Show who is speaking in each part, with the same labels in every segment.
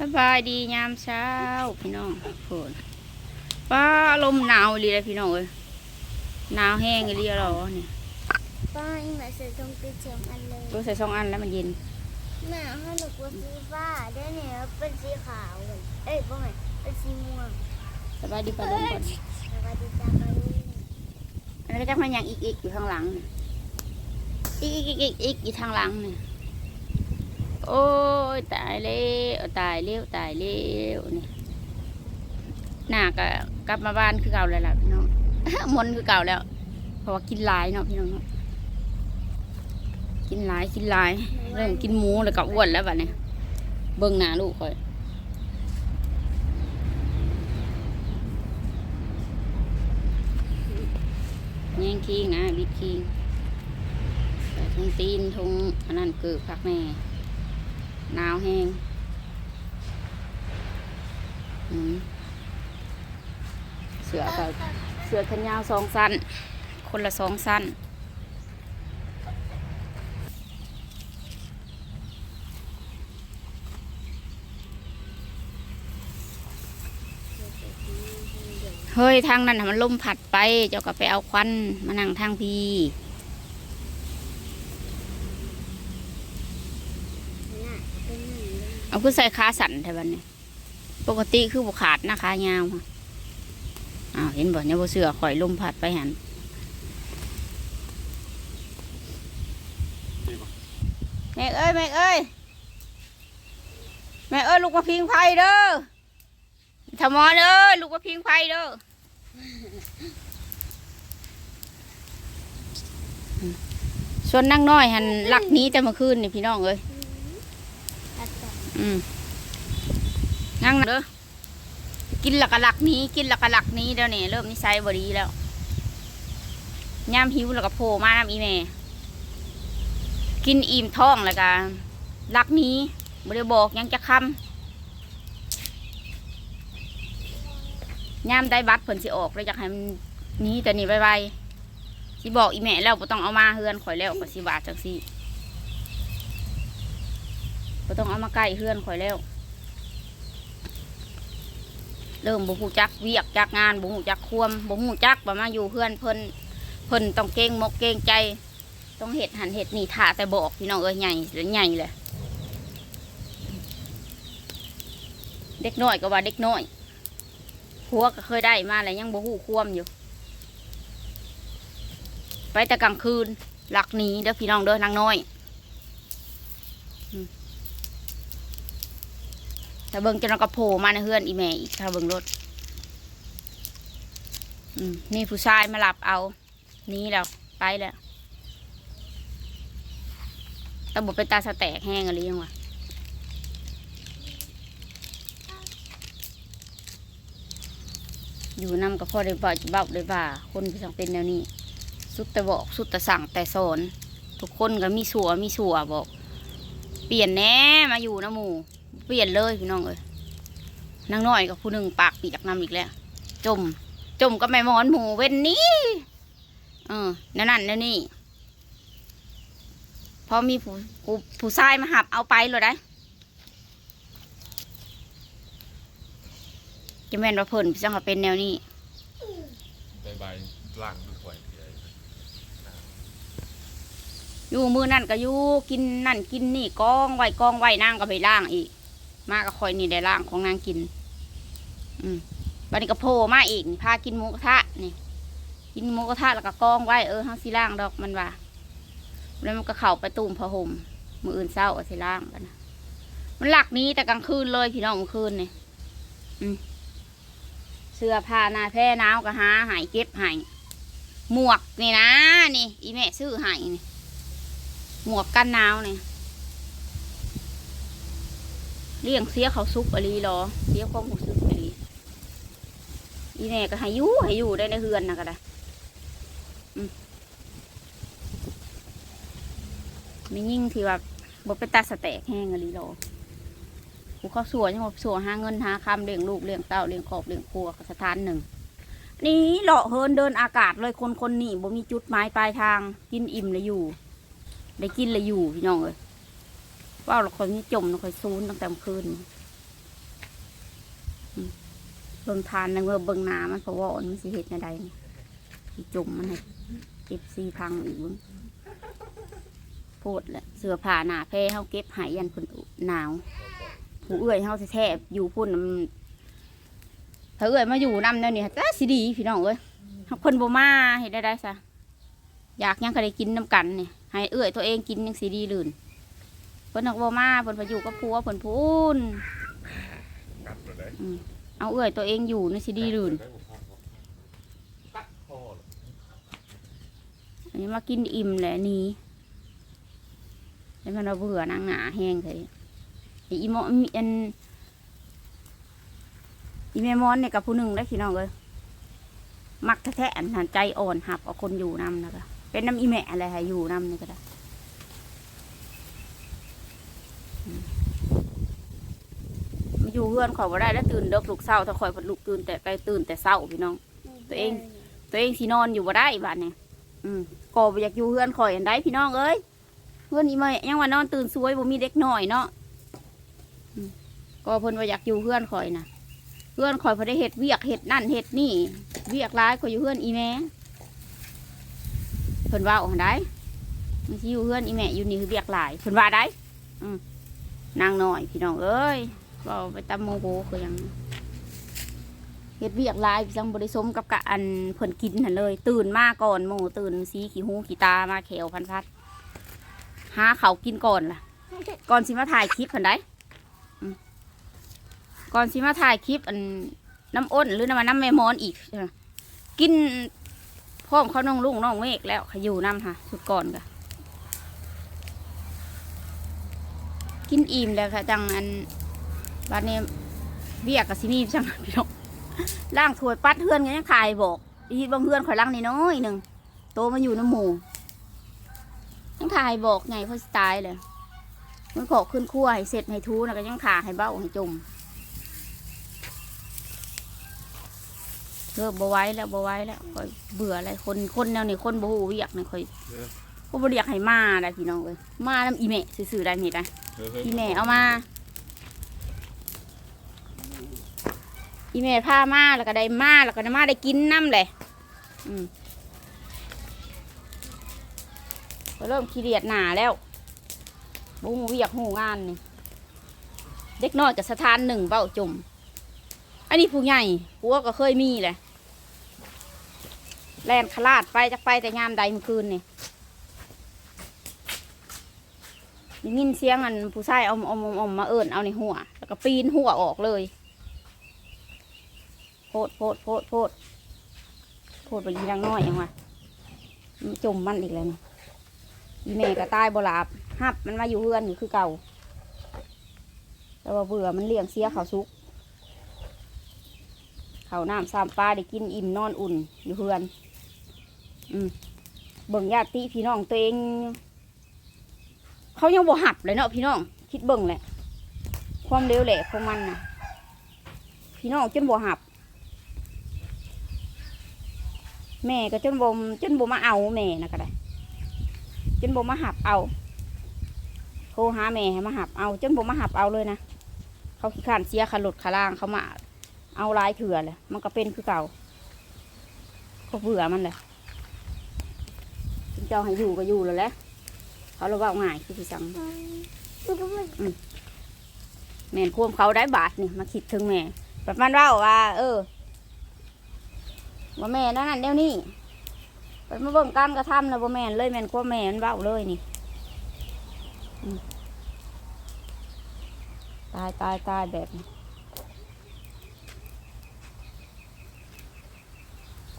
Speaker 1: สบายดียามเช้า พี่น้องฝนป้าลมหนาวอีหลีเลยพี่น้องเอ้ยหนาวแห้งอีหลีหรอเนี่ย
Speaker 2: ป้าอีแม่ซื้อตรงปีเชียงอันเลย
Speaker 1: ตัวใส่สองอันแล้วมันเย็น
Speaker 2: แม่ให้หนูกลัวสีฟ้าได้เนี่ยเป็นสีขาวเหมือนเอ้ยบ่แม่นเป็นสีม่วง
Speaker 1: สบายดีปลาลมก่อน
Speaker 2: สวัสดีจ้าป้าลุง
Speaker 1: อันนี้ก็จะมาอย่างอีกอีกอยู่ข้างหลังนี่อีกอีกอีกอีกอยู่ทางหลังนี่ โอ้ยตายแล้วตายแล้วตายแล้วนี่หน้าก็กลับมาบ้านคือเก่าแล้วล่ะพี่น้องมนคือเก่าแล้ว เพราะว่ากินหลายเนาะพี่น้องกินหลายกินหลายเริ่มกินหมูแล้วก็อ้วนแล้วบัดนี้เบิ่งหน้าลูกคอยแย่งคิงนะบิดคิงทงตีนทงอันนั้นเกิดพักแน่ หนาวแห้งเสือก็เสือแขนยาวสองสั้น คนละสองสั้นเฮ้ยทางนั้นน่ะมันล่มผัดไป เจ้าก็ไปเอาควันมานั่งทางพี
Speaker 2: น่ะเป็นหนึ่ง เอา
Speaker 1: คือใส่ขาสั่นแถวบันนี้ปกติคือบุขาดนะขายาวค่ะอ้าวเห็นบ่เนี่ยบ่เสือข่อยลมผัดไปหันแม่เอ้ยแม่เอ้ยแม่เอ้ยลูกมาพิงไฟเด้อทมอเด้อลูกมาพิงไฟเด้อส่วนนั่งน้อยหันหลักนี้แต่เมื่อคืนนี่พี่น้องเอ้ย
Speaker 2: อื
Speaker 1: มนั่งเด้อกินหลักกะหลักนี้กินหลักกะหลักนี้เดี๋ยวนี้เริ่มนิสัยบดีแล้วย่ามหิวแล้วก็โผล่มาน้ำอีแม่กินอิ่มท้องแล้วก็หลักนี้บ่ได้บอกยังจะคำย่ามได้บัตรผลสิออกเลยอยากให้มันนี้แต่นี่ไวๆสิบอกอีแม่แล้วบ่ต้องเอามาเฮือนข่อยแล้วก็สิบาทจังสิ บ่ต้องเอามาใกล้เฮือนข่อยแล้ว เริ่มบ่ฮู้จักเวียกจักงานบ่ฮู้จักควมบ่ฮู้จักว่ามาอยู่เพื่อนเพิ่นเพิ่นต้องเก่งมกเก่งใจ ต้องเฮ็ดหันเฮ็ดนี่ท่าแต่บอกพี่น้องเอ้ยใหญ่แล้วใหญ่เลยเด็กน้อยก็ว่าเด็กน้อยผัวก็เคยได้มาแล้วยังบ่ฮู้ควมอยู่ ไปแต่กลางคืนหลักหนีเด้อพี่น้องเด้อนางน้อย ถ้าเบิ่งจนเราก็โผล่มาในเฮือนอีแม่อีกถ้าเบิ่งรถนี่ผู้ชายมาหลับเอา นี้แล้วไปแล้วตำบเป็นตาสแตกแห้งอะไรยังวะอยู่นำกับพ่อได้บ่าจะเบ้าได้บ่า คนที่ต้องเป็นแนวนี้ สุดแต่บอกสุดแต่สั่งแต่สอนทุกคนก็มีสัวมีสัวบอก เปลี่ยนแน่มาอยู่นะหมู่ เปลี่ยนเลยพี่น้องเอ้ยนางน้อยกับผู้หนึ่งปากปีจากน้ำอีกแล้ว จม จมก็ไม่มอนหมูเว้นนี้เออนั่นนั่นนั่นนี่พอมีผู้ผู้ผู้ชายมาหับเอาไปเลยได้จะแม่นว่าเพิ่นจังว่าเป็นแนวนี้
Speaker 3: ใบใบล่างดูถวยใหญ่
Speaker 1: อยู่มือนั่นก็อยู่กินนั่นกินนี่กองไว้กองไว้นางก็ไปล่างอีก มาก็คอยนี่ได้ล่างของนางกิน อืมบันนี้ก็โผล่มาอีกนี่พากินหมูกระทะนี่ กินหมูกระทะแล้วก็กองไว้เออห้าสิล่างดอกมันว่าแล้วมันก็เข่าไปตูมผ้าห่มมืออื่นเศร้าเอาสิล่างกันนะมันหลักนี้แต่กลางคืนเลยพี่น้องคืนนี่อืมเสื้อผ้าหน้าแพร่หนาวก็หาหายเก็บหายหมวกนี่นะ นี่ อีแม่ซื้อหายนี่หมวกกันหนาวเนี่ย เลี้ยงเสียเขาซุกอะไรหรอเสียความหูซึกอะไรอีแม่ก็ให้อยู่ให้อยู่ได้ในเฮือนนะก็ได้ไม่ยิ่งที่ว่าบ่เป็นตาสแตกแห้งอะไรหรอผูเขาสัวยังบ่สัวหาเงินหาคำเลี้ยงลูกเลี้ยงเต้าเลี้ยงครอบเลี้ยงครัวสถานหนึ่งนี่เลาะเฮินเดินอากาศเลยคนคนนี้บ่มีจุดหมายปลายทางกินอิ่มเลยอยู่ ได้กินเลยอยู่พี่น้องเอ้ย ว่าเราคอยมีจมเราคอยซูนตั้งแต่เมื่อคืนอืมเบิงทานในเมื่อเบิงหนามันเพราะว่ามันสิเห็ดในใดจมมันให้เก็บซีพังอีกเบิ่งโพดแหละเสือผ้าหนาแพร่เฮาเก็บหายยันคนหนาว ผู้เอื้อยเฮาแท้อยู่พุ่นถ้าเอื้อยมาอยู่นำแล้วนี่จ้าสิดีพี่น้องเอ้ยเฮาคนบ่มาเฮ็ดได้ได้ซะอยากยังก็ได้กินน้ำกันเนี่ยให้เอื้อยตัวเองกินยังสิดีลื่น เพิ่นนักบ่มาเพิ่นไปอยู่กับผัวเพิ่นพูน
Speaker 3: กัดมาได้
Speaker 1: เอาเอื้อยตัวเองอยู่นี่สิดีลื่น
Speaker 3: กัดคอเลย
Speaker 1: อันนี้มากินอิ่มแหละหนี่แล้วมันเราเบื่อนางหนาแห้งเลยไอ้อีหมอมีอันอีแม่มอนเนี่ยกับผู้หนึ่งได้อพี่น้องเลยมักแท้ๆอันหันใจอ่อนหับเอาคนอยู่นำนะคะเป็นน้ำอีแม่อะไรค่ะอยู่นำนี่ก็ได้อืม มาอยู่เพื่อนเขอบ่ได้แล้วตื่นเด็กลูกเศร้าถ้าคอยพัดลูกตื่นแต่ไกลตื่นแต่เศร้าพี่น้อง ตัวเอง ตัวเองสินอนอยู่บ่ได้บ้านเนี่ยอืมก็บ่อยากอยู่เพื่อนข่อยอันใดพี่น้องเอ้ยเพื่อนอีเมยยังว่านอนตื่นสวยบ่มีเด็กน้อยเนาะอืมก็เพิ่นว่าอยากอยู่เพื่อนข่อยนะเพื่อนข่อยพอได้เฮ็ดเวียกเฮ็ดนั่นเฮ็ดนี่ เวียกร้ายข่อยอยู่เพื่อนอีแม่เพิ่นว่าอันใดมันสิอยู่เพื่อนอีแม่อยู่นี่คือเวียกหลายเพิ่นว่าได้อืมนางน้อยพี่น้องเอ้ย เว้าไปตามโมโหคือยังเฮ็ดเวียกลายจังบริสมกับกะอันเพิ่นกินหันเลย ตื่นมาก่อนหมู่ตื่นสีขี้หูขี้ตามาแขวพันพัดหาเขากินก่อนล่ะ ก่อนสิมาถ่ายคลิปเพิ่นได้อืมก่อนสิมาถ่ายคลิปอันน้ำอ้นหรือน้ำมันน้ำแมมอนอีกกินพร้อมเขาน้องลุงน้องเมฆแล้วขยู่น้ำค่ะสุดก่อนกะกินอิ่มแล้วค่ะจังอัน บัดนี้เวียกกับซิมีจังพี่น้องล่างถวยปัดเฮือนกันยังขายบอกอีบางเฮือนข่อยล่างนี่น้อยหนึ่งโตมาอยู่น้ำหมูยังขายบอกไงเพราะสไตล์เลยมันขอขึ้นคั่วให้เสร็จให้ทูนะก็ยังขาให้เบ้าให้จมเลิกบ่ไหว้แล้วบ่ไหว้แล้วข่อยเบื่ออะไรคนคนแนวนี้คนบ่ฮู้เวียกนี่ข่อยก็บ่เรียกให้มาได้พี่น้องเอ้ยมาน้ำอีแม่ซื่อๆได้นี่ได้
Speaker 3: เฮ้ยเฮ้ย
Speaker 1: อีแม่เอามา อีแม่พามาแล้วก็ได้มาแล้วก็ได้มาได้กินน้ำเลยอืมเริ่มขี้เดียดหนาแล้วบุ้งเวียกหูงานนี่เด็กน้อยกับสถานหนึ่งเบ้าจมอันนี้ผู้ใหญ่ผัวก็เคยมีแหละแลนขลาดไปจากไปแต่ยามใดเมื่อคืนนี่ยินเสียงอันผู้ชายเอาเอาเอาเอามาเอิญเอาในหัว แล้วก็ปีนหัวออกเลย โพดโพดโพดโพดโพดไปยีรังน้อยยังวะจมมันอีกแล้วนี่อีแม่ก็ตายบลาบหับมันมาอยู่เฮือนอยู่คือเก่า แต่ว่าเบื่อมันเลี้ยงเสียเขาวสุก เขาน้ำสามปลาได้กินอิ่มนอนอุ่นอยู่เฮือน อืมเบิ่งญาติพี่น้องตัวเอง เขายังบ่หับเลยเนาะพี่น้อง คิดเบิ่งแหละ ความเร็วแหละของมันนะพี่น้องจนบ่หับ แม่ก็จนบ่มจนบ่มาเอาแม่นะก็ได้ จนบ่มาหับเอาโทรหาแม่ให้มาหับเอา จนบ่มาหับเอาเลยนะเขาขี้ขานเสียขาหลดขาล่างเขามา เอาลายเถื่อเลยมันก็เป็นคือเก่าเขาเบื่อมันเลยเจ้าให้อยู่ก็อยู่แล้วแหละเขาเราว่าง่ายคือพี่สัง
Speaker 2: มันก็ไม่
Speaker 1: แม่นควมเขาได้บาทนี่มาคิดถึงแม่แบบมันเล่าว่า เออ ว่าแม่นั่นนั่นเดี๋ยวนี้ไปมาเบิ่งการกระทำนะว่าแม่นเลยแม่นควมแม่มันเบ้าเลยนี่ตายตายตายแบบนี้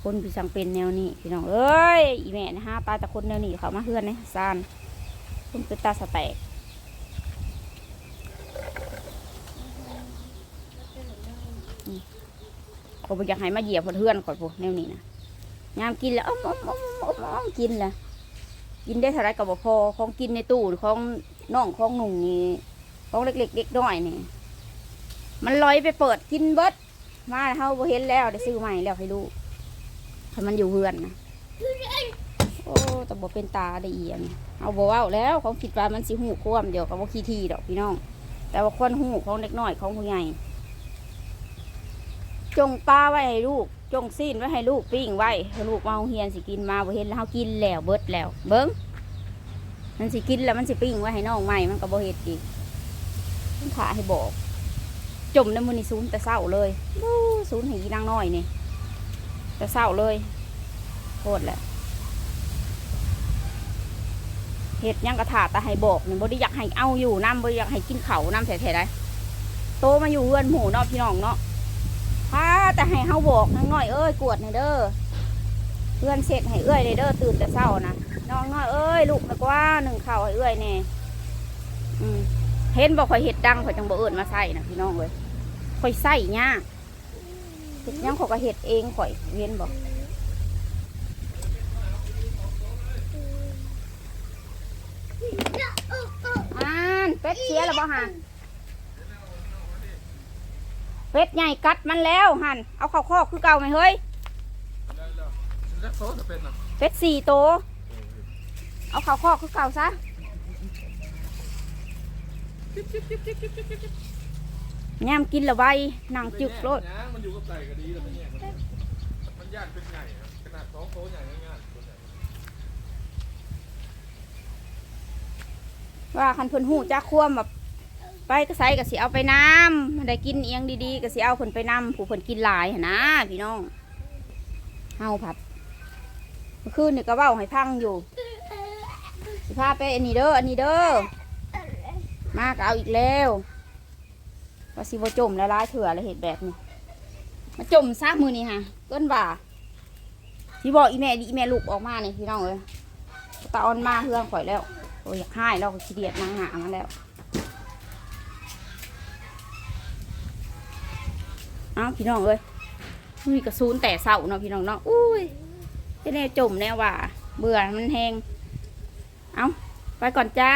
Speaker 1: คนพี่สังเป็นแนวนี้พี่น้องเอ้ยอีแม่นะฮะตายแต่คนแนวนี้เขามาเฮือนเนี่ยซานคนเป็นตาสแตก ผมอยากให้มาเหยียบเพื่อนก่อนพวกแนวนี้นะยามกินแล้วอ้อมอ้อมอ้อมอ้อมอ้อมกินแหละกินได้เท่าไรกับพอของกินในตู้ของน้องของหนุ่งนี่ของเล็กๆเล็กน้อยนี่มันลอยไปเปิดกินเบิดมาเฮาบ่เห็นแล้วได้ซื้อใหม่แล้วให้ลูกถ้ามันอยู่เพื่อนนะโอ้แต่บ่เป็นตาได้เอียนเอาบ่เว้าแล้วเขาคิดว่ามันสิหูควมเดี๋ยวกับว่าขี้ทีดอกพี่น้อง แต่ว่าคนหูของเล็กน้อยของผู้ใหญ่ จงปลาไว้ให้ลูก จงซีนไว้ให้ลูกปิ้งไว้ให้ลูกมาโรงเรียนสิกินมาบ่เห็นแล้วเฮากินแล้วเบิดแล้ว เบิ้งมันสิกินแล้วมันสิปิ้งไว้ให้น้องใหม่มันก็บ่เฮ็ดอีกมันขาให้บอก จมในมือนี่ศูนย์แต่เศร้าเลยบู๊ศูนย์ให้อีนางน้อยนี่แต่เศร้าเลยโคตรแหละเห็ดยังกระถาแต่ให้บอกนี่บ่ได้อยากให้เอาอยู่น้ำบ่ได้อยากให้กินเขาน้ำแท้ๆได้โตมาอยู่เฮือนหมู่นาะพี่น้องเนาะ พาแต่ให้เฮาบอกนางน้อยเอ้ยกวดในอยเด้อเพื่อนเสร็จให้เอ้ยเลยเด้อตื่นแต่เช้านะน้องน้อยเอ้ยลูกนะกว่าหนึ่งข้าวให้เอ้ยแน่เห็นบอกข่อยเห็ดดังข่อยจังบ่เอิญมาใส่นะพี่น้องเว้ยข่อยใส่ยากเห็ดยังข่อยก็เห็ดเองข่อยเวียนบอกอ่านเป็ดเสียแล้วบ่ฮะ เป็ดใหญ่กัดมันแล้วหันเอาเข้าคอกคือเก่าไหมเฮ้ย
Speaker 3: เป็
Speaker 1: ดสี่โต เอาเข้าคอกคือเก่าซะย่ามกินละไวนั่งจึกโลด
Speaker 3: มันอยู่กับไก่ก็ดีแล้วมันแย่งมันย่านเป็นไงอะขนาดสองโตใหญ่ง่ายๆตัวใหญ่
Speaker 1: ว่าคันเพิ่นหูจักควมแบบ ไปก็ใส่ก็สิเอาไปน้ำได้กินเอียงดีๆก็สิเอาเพิ่นไปน้ำผู้เพิ่นกินหลายหั้นนะพี่น้องเฮาผัดเมื่อคืนนี่ก็เว้าให้พังอยู่สิพาไปอันนี้เด้ออันนี้เด้อมากเอาอีกแล้วว่าสิบ่จมแล้วร้ายเถื่อแล้วเห็ดแบบนี้มาจมซากมือนี่ฮะเกินว่าที่บอกอีแม่ดีแม่ลูกออกมาเนี่ยพี่น้องเอ้ยตาออนมาเฮืองข่อยแล้วโอ้ยอยากให้เราขี้เดียดนางหามาแล้ว อาพี่น้องเอ้ยมีกระซูนแต่เสาเนาะพี่น้องเนาะอุ้ยจะแน่จมแน่ว่า เบื่อมันแหงเอาไปก่อนจ้า